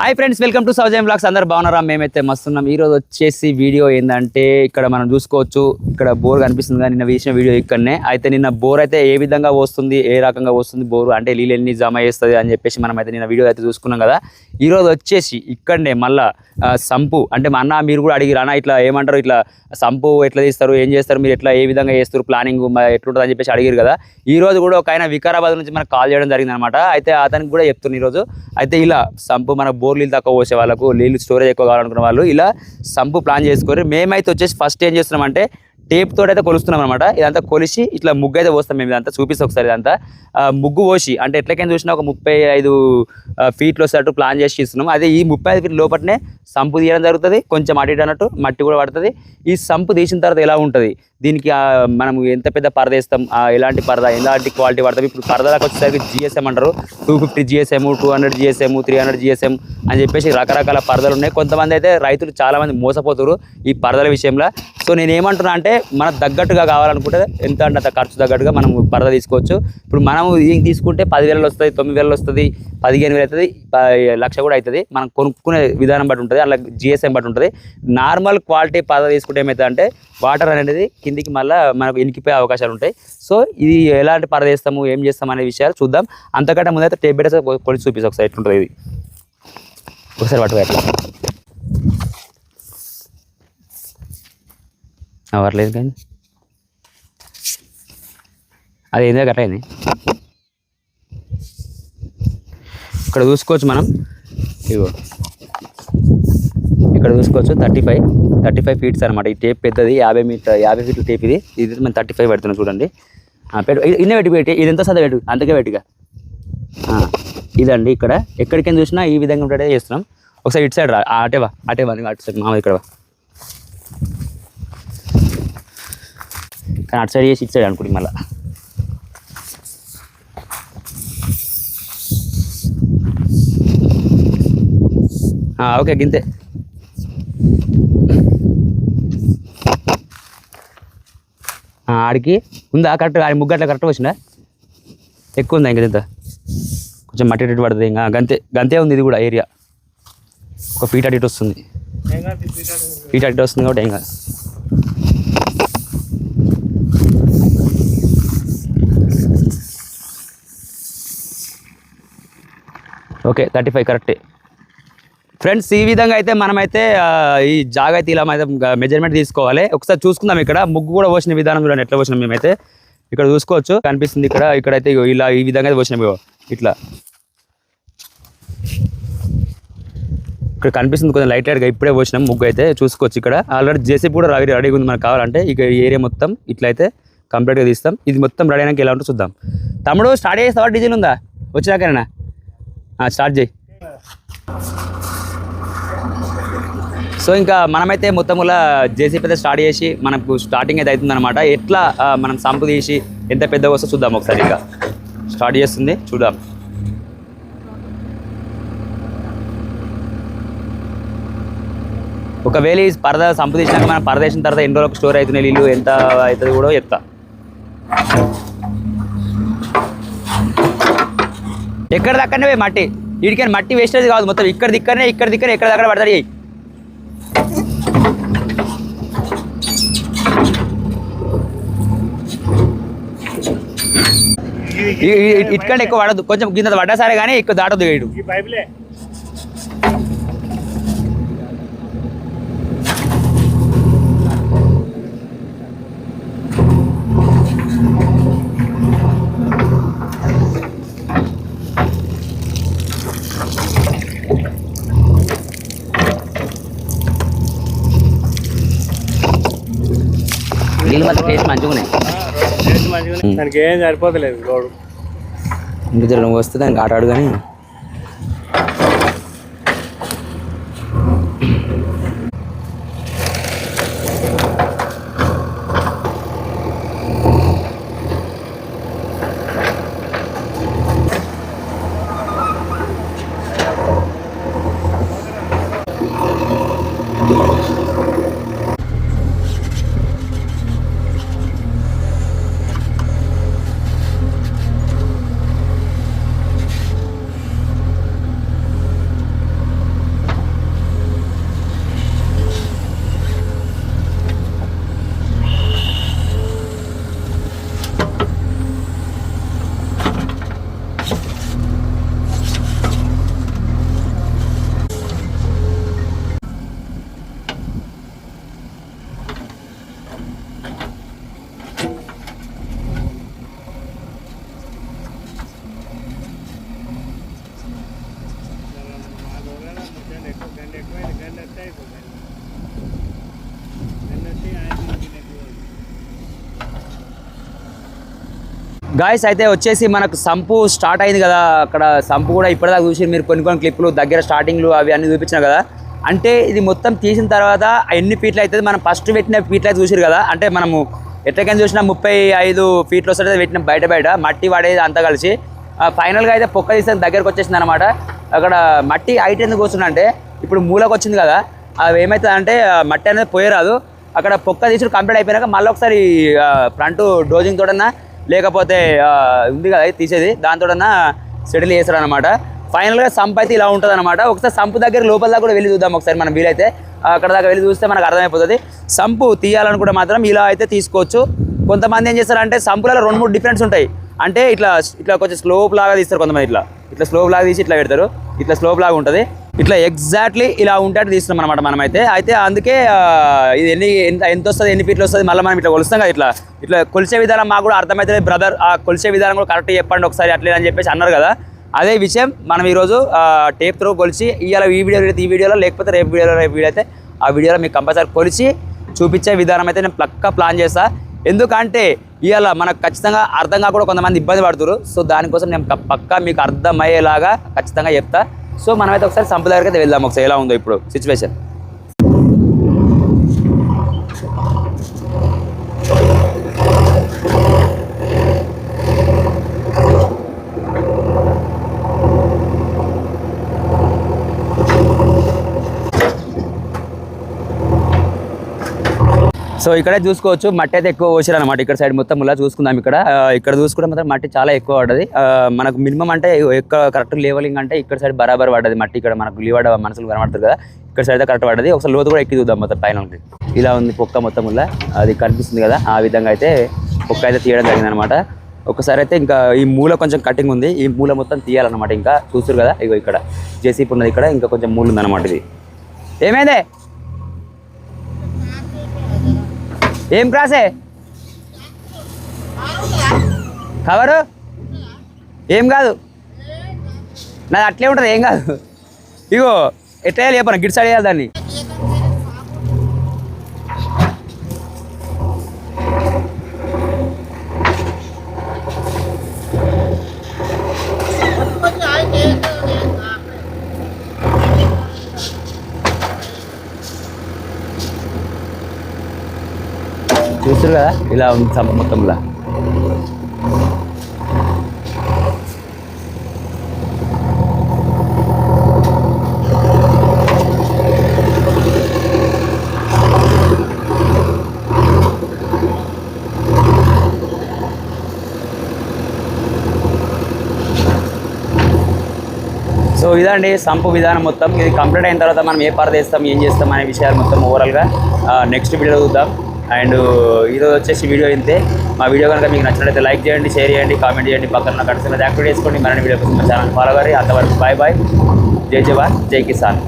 Hi friends welcome to Soujayam blogs అందరు బాగున్నారా? మేమైతే మస్తున్నాం. ఈ రోజు వచ్చేసి వీడియో ఏంటంటే ఇక్కడ మనం చూసుకోవచ్చు. ఇక్కడ బోర్ కనిపిస్తుంది కానీ నిన్న వేసిన వీడియో ఇక్కడనే. అయితే నిన్న బోర్ అయితే ఏ విధంగా వస్తుంది ఏ రకంగా వస్తుంది బోర్ అంటే నీళ్ళు జమ చేస్తుంది అని చెప్పేసి మనం అయితే నిన్న వీడియో అయితే చూసుకున్నాం కదా. ఈరోజు వచ్చేసి ఇక్కడనే మళ్ళా సంపు అంటే మా అన్న మీరు కూడా అడిగిరు అన్న ఇట్లా ఏమంటారు? ఇట్లా సంపు ఎట్లా తీస్తారు? ఏం చేస్తారు? మీరు ఎట్లా ఏ విధంగా చేస్తారు? ప్లానింగ్ ఎట్లుంటుంది? అని చెప్పేసి అడిగారు కదా. ఈ రోజు కూడా ఒక ఆయన వికారాబాద్ నుంచి మనకు కాల్ చేయడం జరిగింది అనమాట అయితే అతనికి కూడా చెప్తున్నాను ఈరోజు అయితే ఇలా సంపు మన బోర్ నీళ్ళు తక్కువ పోసే వాళ్ళకు నీళ్ళు స్టోరేజ్ ఎక్కువ కావాలనుకున్న వాళ్ళు ఇలా సంపు ప్లాన్ చేసుకోరు మేమైతే వచ్చేసి ఫస్ట్ ఏం చేస్తున్నామంటే టేప్ తోటి అయితే కొలుస్తున్నాం అనమాట ఇదంతా కొలిసి ఇట్లా ముగ్గు అయితే పోస్తాం మేము ఇదంతా. చూపిస్తాం ఒకసారి ఇదంతా. ముగ్గు పోసి అంటే ఎట్లకైనా చూసినా ఒక ముప్పై ఐదు ఫీట్లు వచ్చేటట్టు ప్లాన్ చేసి ఇస్తున్నాం. అదే ఈ ముప్పై ఐదు ఫీట్ లోపలనే సంపు తీయడం జరుగుతుంది. కొంచెం అటు ఇటు అన్నట్టు మట్టి కూడా పడుతుంది. ఈ సంపు తీసిన తర్వాత ఎలా ఉంటుంది? దీనికి మనం ఎంత పెద్ద పరద వేస్తాం ఎలాంటి పరద ఎలాంటి క్వాలిటీ పడతాం ఇప్పుడు పరదలకు వచ్చేసరికి జిఎస్ఎం అంటారు. Two fifty GSM two hundred GSM three hundred GSM అని చెప్పేసి రకరకాల పరదలు ఉన్నాయి. కొంతమంది అయితే రైతులు చాలామంది మోసపోతారు ఈ పరదల విషయంలో. సో నేను ఏమంటున్నా అంటే మనకు తగ్గట్టుగా కావాలనుకుంటే ఎంత అంటే అంత ఖర్చు తగ్గట్టుగా మనం పరద తీసుకోవచ్చు. ఇప్పుడు మనం ఏం తీసుకుంటే పదివేలు వస్తుంది తొమ్మిది వేలు వస్తుంది పదిహేను వేలు అవుతుంది లక్ష కూడా అవుతుంది. మనం కొనుక్కునే విధానం బట్టి ఉంటుంది అలా జిఎస్ఎం బట్టి ఉంటుంది. నార్మల్ క్వాలిటీ పరద తీసుకుంటే ఏమవుతుంది అంటే వాటర్ అనేది కిందికి మళ్ళీ మనకు ఇనికిపోయే అవకాశాలు ఉంటాయి. సో ఇది ఎలాంటి పరదేస్తాము ఏం చేస్తాం అనే విషయాలు చూద్దాం. అంతకంటే ముందైతే టేప్ బెటర్స్ కొలిసి చూపిస్తాం ఒకసారి ఎట్లుంటుంది ఇది. ఒకసారి పట్టుకో ఎట్లా? అవర్లేదు కానీ. అది ఏదో కట్ అయింది. ఇక్కడ చూసుకోవచ్చు మనం. ఇగో ఇక్కడ చూసుకోవచ్చు thirty five thirty five feets అనమాట ఈ టేప్ పెద్దది యాభై మీటర్ యాభై ఫీట్ల టేప్ ఇది. ఇది మనం థర్టీ ఫైవ్ పెడుతున్నాం చూడండి. పెట్టు ఇన్నే పెట్టి పెట్టి ఇది ఎంత సదా పెట్టు? అంతకే పెట్టుగా. ఇదండి ఇక్కడ. ఎక్కడికైనా చూసినా ఈ విధంగా ఉంటే చేస్తున్నాం. ఒకసారి ఇటు సైడ్ రా అటేవా అటేవా అటు సైడ్ మామ ఇక్కడ కానీ అటు సైడ్ చేసి ఇటు సైడ్ అనుకుంటుంది మళ్ళీ. ఓకే గింతే. ఆడికి. ఉందా? కరెక్ట్ ఆడి ముగ్గట్ల కరెక్ట్ వచ్చిందా? ఎక్కువ ఉందా ఇంకా ఇంత కొంచెం మట్టి ఇటు పడుతుంది ఇంకా. గంతే గంతే ఉంది ఇది కూడా ఏరియా ఒక ఫీట్ అటు ఇటు వస్తుంది. ఫీట్ అటు ఇటు వస్తుంది కాబట్టి ఏం కాదు ఓకే థర్టీ ఫైవ్ కరెక్టే ఫ్రెండ్స్ ఈ విధంగా అయితే మనమైతే ఈ జాగ్రత్త అయితే ఇలా అయితే మెజర్మెంట్ తీసుకోవాలి. ఒకసారి చూసుకుందాం ఇక్కడ. ముగ్గు కూడా పోసిన విధానం చూడండి. ఎట్లా పోసినాం మేమైతే. ఇక్కడ చూసుకోవచ్చు. కనిపిస్తుంది ఇక్కడ. ఇక్కడైతే ఇలా ఈ విధంగా అయితే పోసినాం ఇట్లా. ఇక్కడ కనిపిస్తుంది కొంచెం లైట్ లైట్గా ఇప్పుడే పోసినాం ముగ్గు అయితే. చూసుకోవచ్చు ఇక్కడ. ఆల్రెడీ జేసీ కూడా రెడీ రెడీగా ఉంది మనకు కావాలంటే. ఇక ఈ ఏరియా మొత్తం ఇట్లయితే కంప్లీట్గా తీస్తాం. ఇది మొత్తం రెడీ అయినాక ఎలా ఉంటుందో చూద్దాం. తమ్ముడు స్టార్ట్ చేస్తావా? డీజిల్ ఉందా? వచ్చినాకనేనా స్టార్ట్ చేయి. సో ఇంకా మనమైతే మొత్తం జేసీపీ అయితే స్టార్ట్ చేసి మనకు స్టార్టింగ్ అయితే అవుతుందన్నమాట. ఎట్లా మనం సంపు తీసి ఎంత పెద్దగా వస్తే చూద్దాం ఒకసారి ఇంకా. స్టార్ట్ చేస్తుంది చూద్దాం. ఒకవేళ ఈ పరద సంపు తీసినాక మనం పరదేశం తర్వాత ఎన్ని రోజులకు స్టోర్ అవుతున్నాయి నీళ్ళు ఎంత అవుతుంది కూడా చెప్తా. ఎక్కడ దక్కనే మట్టి వీడికైనా మట్టి వేస్టేజ్ కాదు మొత్తం. ఇక్కడ దిక్కనే ఇక్కడ దిక్కనే ఎక్కడ దగ్గర పడతాయి. ఇటుకంటే ఎక్కువ పడదు కొంచెం కింద పడ్డా సరే కానీ ఎక్కువ దాటదు వీడు. ఈ పైపులే నీళ్ళు మాత్రం టేస్ట్ మంచిగా ఉన్నాయి మంచిగా. దానికి ఏం సరిపోతలేదు లోడు ఇంక జర నువ్వు వస్తే దానికి ఆట ఆడు కానీ గాయస్ అయితే వచ్చేసి మనకు సంపు స్టార్ట్ అయింది కదా. అక్కడ సంపు కూడా ఇప్పటిదాకా చూసి మీరు కొన్ని కొన్ని క్లిప్లు దగ్గర స్టార్టింగ్లు అవి అన్నీ చూపించిన కదా. అంటే ఇది మొత్తం తీసిన తర్వాత ఎన్ని ఫీట్లు అవుతుంది? మనం ఫస్ట్ పెట్టిన ఫీట్లు అయితే చూసారు కదా. అంటే మనము ఎట్లకైనా చూసినా ముప్పై ఐదు ఫీట్లు వస్తుంది పెట్టిన బయట బయట. మట్టి పడేది అంతా కలిసి. ఫైనల్గా అయితే పొక్క తీసిన దగ్గరకు వచ్చేసింది అనమాట అక్కడ మట్టి హైట్ ఎందుకు వస్తుందంటే ఇప్పుడు మూలకు వచ్చింది కదా. అవి ఏమవుతుందంటే మట్టి అనేది పోయరాదు. అక్కడ పొక్క తీసుకుని కంప్లీట్ అయిపోయినాక మళ్ళీ ఒకసారి ఫ్రంట్ డోజింగ్ తోడన్నా లేకపోతే ఉంది కదా తీసేది. దాంతోడన్నా సెటిల్ చేస్తాడు అనమాట ఫైనల్గా సంప్ అయితే ఇలా ఉంటుంది అనమాట ఒకసారి సంపు దగ్గర లోపల దాకా కూడా వెళ్ళి చూద్దాం ఒకసారి మనం వీలైతే. అక్కడ దాకా వెళ్ళి చూస్తే మనకు అర్థమైపోతుంది. సంపు తీయాలనుకుంటే మాత్రం ఇలా అయితే తీసుకోవచ్చు. కొంతమంది ఏం చేస్తారంటే సంపులలో రెండు మూడు డిఫరెన్స్ ఉంటాయి. అంటే ఇట్లా ఇట్లా కొంచెం స్లోప్ లాగా తీస్తారు కొంతమంది ఇట్లా. ఇట్లా స్లోప్ లాగా తీసి ఇట్లా పెడతారు. ఇట్లా స్లోప్ లాగా ఉంటుంది. ఇట్లా ఎగ్జాక్ట్లీ ఇలా ఉంటే తీసినాం అనమాట మనమైతే. అయితే అందుకే ఇది ఎన్ని ఎంత ఎంత వస్తుంది ఎన్ని ఫీట్లు వస్తుంది మళ్ళీ మనం ఇట్లా కొలుస్తాం కదా ఇట్లా. ఇట్లా కొలిచే విధానం మాకు కూడా అర్థమవుతుంది బ్రదర్ ఆ కొలిసే విధానం కూడా కరెక్ట్ చెప్పండి ఒకసారి అట్లే అని చెప్పేసి అన్నారు కదా. అదే విషయం మనం ఈరోజు టేప్ త్రో కొలిచి ఇవాళ ఈ వీడియో ఈ వీడియోలో లేకపోతే రేపు వీడియోలో రేపు వీడియో అయితే ఆ వీడియోలో మీకు కంపల్సరీ కొలిచి చూపించే విధానం అయితే నేను పక్కా ప్లాన్ చేస్తా. ఎందుకంటే ఇవాళ మనకు ఖచ్చితంగా అర్థం కాకుండా కొంతమంది ఇబ్బంది పడుతున్నారు సో దానికోసం నేను పక్క పక్కా మీకు అర్థమయ్యేలాగా ఖచ్చితంగా చెప్తా. సో మనమైతే ఒకసారి సంపద దగ్గరికి అయితే వెళ్దాం ఒకసారి. ఎలా ఉందో ఇప్పుడు సిచ్యువేషన్ సో ఇక్కడే చూసుకోవచ్చు మట్టి అయితే ఎక్కువ పోసారు అనమాట ఇక్కడ సైడ్ మొత్తం ఇలా చూసుకుందాం ఇక్కడ. ఇక్కడ చూసుకుంటే మాత్రం మట్టి చాలా ఎక్కువ పడ్డది. మనకు మినిమం అంటే ఎక్కువ కరెక్ట్ లెవెలింగ్ అంటే ఇక్కడ సైడ్ బరాబర్ పడ్డది మట్టి. ఇక్కడ మనకు లీవడ మనసులు కనబడుతుంది కదా ఇక్కడ సైడ్ కరెక్ట్ పడ్డది. ఒకసారి లోతు కూడా ఎక్కి చూద్దాం మొత్తం పైన ఇలా ఉంది పొక్క మొత్తం ఉల్ల అది కనిపిస్తుంది కదా ఆ విధంగా అయితే పొక్క అయితే తీయడం జరిగింది అనమాట ఒకసారి అయితే ఇంకా ఈ మూల కొంచెం కటింగ్ ఉంది. ఈ మూల మొత్తం తీయాలన్నమాట ఇంకా. చూస్తారు కదా ఇగో ఇక్కడ. జేసీపీ ఉన్నది ఇక్కడ ఇంకా కొంచెం మూల ఉందన్నమాట ఇది. ఏమైందే? ఏం క్రాసే కవరు? ఏం కాదు. నాది అట్లే ఉంటుంది ఏం కాదు. ఇగో ఎట్లా చెప్పను? గిట్ సైడ్ వేయాలి దాన్ని. చూస్తారు కదా ఇలా ఉంది సంప మొత్తంలో. సో ఇదండి సంపు విధానం మొత్తం. ఇది కంప్లీట్ అయిన తర్వాత మనం ఏ పార్ట్ చేస్తాం ఏం చేస్తాం అనే విషయాలు మొత్తం ఓవరాల్గా నెక్స్ట్ వీడియో చూద్దాం. అండ్ ఈరోజు వచ్చేసి వీడియో ఇంతే మా వీడియో కనుక మీకు నచ్చినట్లయితే లైక్ చేయండి షేర్ చేయండి కామెంట్ చేయండి. పక్కన కడుతున్నది యాక్టివేట్ చేసుకోండి. మరణ వీడియో కోసం మా ఛానల్ ఫాలో అవ్వాలి అంతవరకు బాయ్ బాయ్ జై జవాన్. జై కిసాన్.